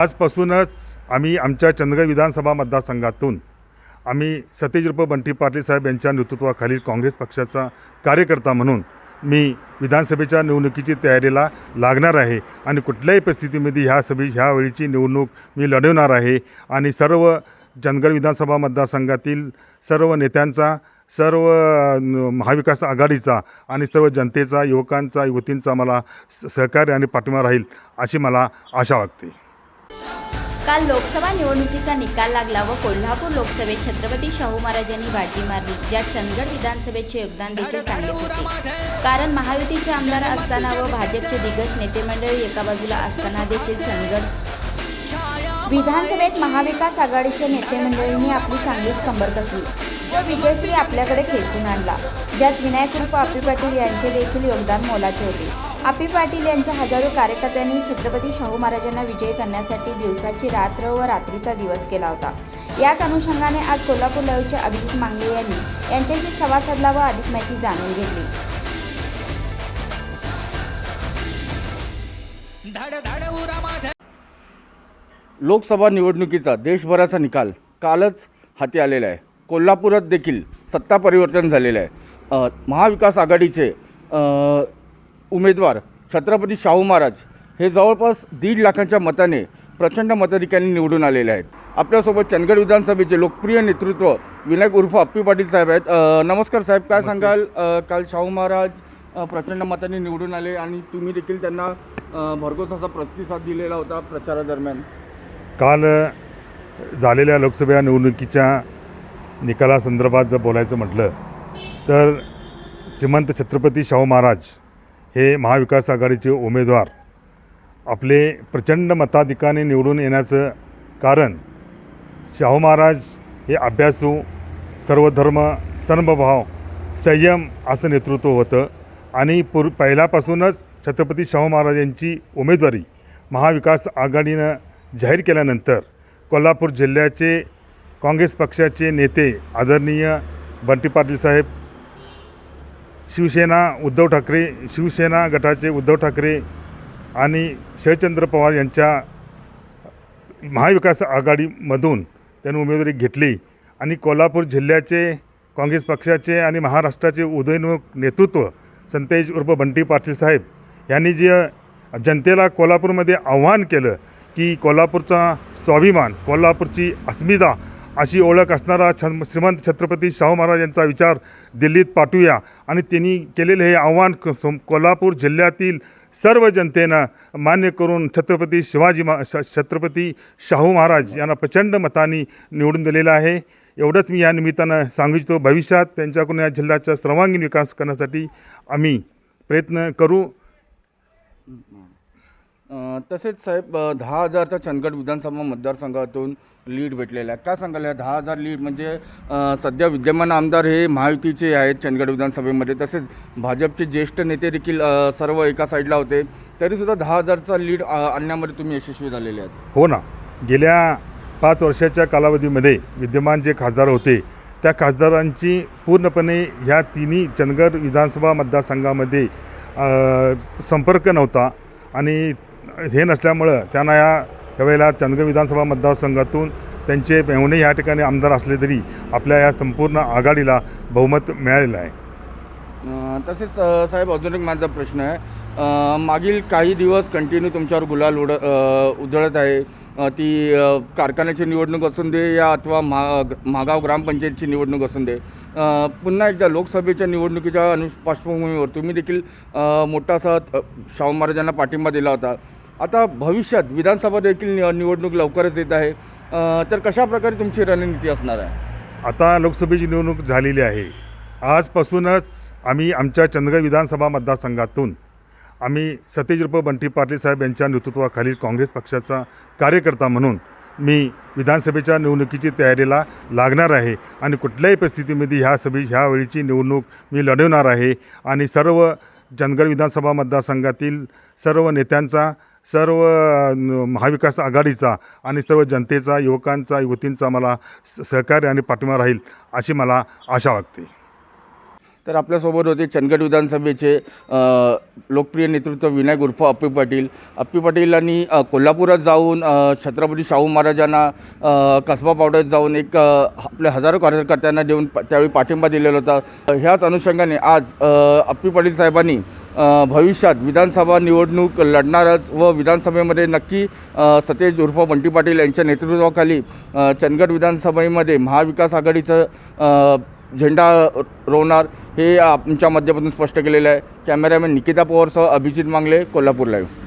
आजपासूनच आम्ही आमच्या चंदगड विधानसभा मतदारसंघातून आम्ही सतेज बंटी पाटील साहेब यांच्या नेतृत्वाखालील काँग्रेस पक्षाचा कार्यकर्ता म्हणून मी विधानसभेच्या निवडणुकीची तयारीला लागणार आहे आणि कुठल्याही परिस्थितीमध्ये ह्या सभे ह्या वेळीची निवडणूक मी लढवणार आहे आणि सर्व चंदगड विधानसभा मतदारसंघातील सर्व नेत्यांचा सर्व न- महाविकास आघाडीचा आणि सर्व जनतेचा युवकांचा युवतींचा मला स- सहकार्य आणि पाठिंबा राहील अशी मला आशा वाटते. काल लोकसभा निवडणुकीचा निकाल लागला व कोल्हापूर लोकसभेत छत्रपती शाहू महाराजांनी बाजी मारली ज्यात चंदगड विधानसभेचे योगदान देखील सांगितले होते. कारण महायुतीचे आमदार असताना व भाजपचे दिग्गज नेते मंडळी एका बाजूला असताना देखील चंदगड विधानसभेत महाविकास आघाडीच्या नेते मंडळींनी आपली चांगलीच कंबर कसली. व विजयश्री आपल्याकडे खेचून आणला ज्यात विनायक रूप आपी पाटील यांचे देखील योगदान मोलाचे होते. आपी पाटील यांच्या हजारो कार्यकर्त्यांनी छत्रपती शाहू महाराजांना विजयी करण्यासाठी दिवसाची रात्र व रात्रीचा दिवस केला होता. याच अनुषंगाने आज कोल्हापूर लाईव्हचे अभिजित मांगले यांनी यांच्याशी संवाद साधला व अधिक माहिती जाणून घेतली. लोकसभा निवडणुकीचा देशभराचा निकाल कालच हाती आलेला आहे. कोल्हापुरात देखील सत्ता परिवर्तन झालेलं आहे. महाविकास आघाडीचे अ, उमेदवार छत्रपती शाहू महाराज हे जवळपास दीड लाखांच्या मताने प्रचंड मताधिकाऱ्यांनी निवडून आलेले आहेत. आपल्यासोबत चंदगड विधानसभेचे लोकप्रिय नेतृत्व विनायक उर्फ अप्पी पाटील साहेब आहेत. नमस्कार साहेब काय सांगाल? काल शाहू महाराज प्रचंड मताने निवडून आले आणि तुम्ही देखील त्यांना भरघोस असा प्रतिसाद दिलेला होता प्रचारादरम्यान. काल झालेल्या लोकसभा निवडणुकीच्या निकालासंदर्भात जर बोलायचं म्हटलं तर श्रीमंत छत्रपती शाहू महाराज हे महाविकास आघाडीचे उमेदवार आपले प्रचंड मताधिकाने निवडून येण्याचं कारण शाहू महाराज हे अभ्यासू सर्वधर्म सर्वभाव संयम असं नेतृत्व होतं. आणि पूर पहिल्यापासूनच छत्रपती शाहू महाराज यांची उमेदवारी महाविकास आघाडीनं जाहीर केल्यानंतर कोल्हापूर जिल्ह्याचे काँग्रेस पक्षाचे नेते आदरणीय बंटी पाटील साहेब शिवसेना उद्धव ठाकरे शिवसेना गटाचे उद्धव ठाकरे आणि शरदचंद्र पवार यांच्या महाविकास आघाडीमधून त्यांनी उमेदवारी घेतली. आणि कोल्हापूर जिल्ह्याचे काँग्रेस पक्षाचे आणि महाराष्ट्राचे उदयोन्मुख नेतृत्व संतेज उर्फ बंटी पाटील साहेब यांनी जे जनतेला कोल्हापूरमध्ये आव्हान केलं की कोल्हापूरचा स्वाभिमान कोल्हापूरची अस्मिता अशी ओळख असणारा छ श्रीमंत छत्रपती शाहू महाराज यांचा विचार दिल्लीत पाठवूया. आणि त्यांनी केलेले हे आव्हान कोल्हापूर जिल्ह्यातील सर्व जनतेनं मान्य करून छत्रपती शिवाजी मा श छत्रपती शाहू महाराज यांना प्रचंड मतांनी निवडून दिलेलं आहे. एवढंच मी या निमित्तानं सांगू इच्छितो भविष्यात त्यांच्याकडून या जिल्ह्याचा सर्वांगीण विकास करण्यासाठी आम्ही प्रयत्न करू. तसेच साहेब दहा हजारचा चंदगड विधानसभा मतदारसंघातून लीड भेटलेला आहे काय सांगाल या दहा हजार लीड म्हणजे सध्या विद्यमान आमदार हे महायुतीचे आहेत चंदगड विधानसभेमध्ये. तसेच भाजपचे ज्येष्ठ नेते देखील सर्व एका साईडला होते. तरीसुद्धा दहा हजारचा लीड आणण्यामध्ये तुम्ही यशस्वी झालेले आहेत. हो ना. गेल्या पाच वर्षाच्या कालावधीमध्ये विद्यमान जे खासदार होते त्या खासदारांची पूर्णपणे ह्या तिन्ही चंदगड विधानसभा मतदारसंघामध्ये संपर्क नव्हता. आणि हे नसल्यामुळं त्यांना या त्यावेळेला चंदगड विधानसभा मतदारसंघातून त्यांचे मेहुणे या ठिकाणी आमदार असले तरी आपल्या या संपूर्ण आघाडीला बहुमत मिळालेलं आहे. तसेच साहेब अजून एक माझा प्रश्न आहे. मागील काही दिवस कंटिन्यू तुमच्यावर गुलाल उड उधळत आहे. ती कारखान्याची निवडणूक असून दे या अथवा मा महागाव ग्रामपंचायतची निवडणूक असून दे. पुन्हा एकदा लोकसभेच्या निवडणुकीच्या अनु पार्श्वभूमीवर तुम्ही देखील मोठासा शाहू महाराजांना पाठिंबा दिला होता. आता भविष्यात विधानसभा देखील नि- निवडणूक लवकरच येत आहे. तर कशा प्रकारे तुमची रणनीती असणार आहे? आता लोकसभेची निवडणूक झालेली आहे. आजपासूनच आम्ही आमच्या चंदगड विधानसभा मतदारसंघातून आम्ही सतेज बंटी पाटील साहेब यांच्या नेतृत्वाखालील काँग्रेस पक्षाचा कार्यकर्ता म्हणून मी विधानसभेच्या निवडणुकीची तयारीला लागणार आहे आणि कुठल्याही परिस्थितीमध्ये ह्या सभे ह्या वेळीची निवडणूक मी लढवणार आहे. आणि सर्व चंदगड विधानसभा मतदारसंघातील सर्व नेत्यांचा सर्व न- महाविकास आघाडीचा आणि सर्व जनतेचा युवकांचा युवतींचा मला स- सहकार्य आणि पाठिंबा राहील अशी मला आशा वाटते. तर आपल्यासोबत होते चंदगड विधानसभेचे लोकप्रिय नेतृत्व विनायक उर्फ अप्पी पाटील. अप्पी पाटीलांनी यांनी कोल्हापुरात जाऊन छत्रपती शाहू महाराजांना कसबा पावड्यात जाऊन एक आपल्या हजारो कार्यकर्त्यांना देऊन त्यावेळी पाठिंबा दिलेला होता. ह्याच अनुषंगाने आज अप्पी पाटील साहेबांनी भविष्यात विधानसभा निवडणूक लढणारच व विधानसभेमध्ये नक्की सतेज उर्फ बंटी पाटील यांच्या नेतृत्वाखाली चंदगड विधानसभेमध्ये महाविकास आघाडीचं झेंडा रोवणार हे आमच्या माध्यमातून स्पष्ट केलेलं आहे. कॅमेरामॅन निकिता पवारसह अभिजित मांगले कोल्हापूर लाईव्ह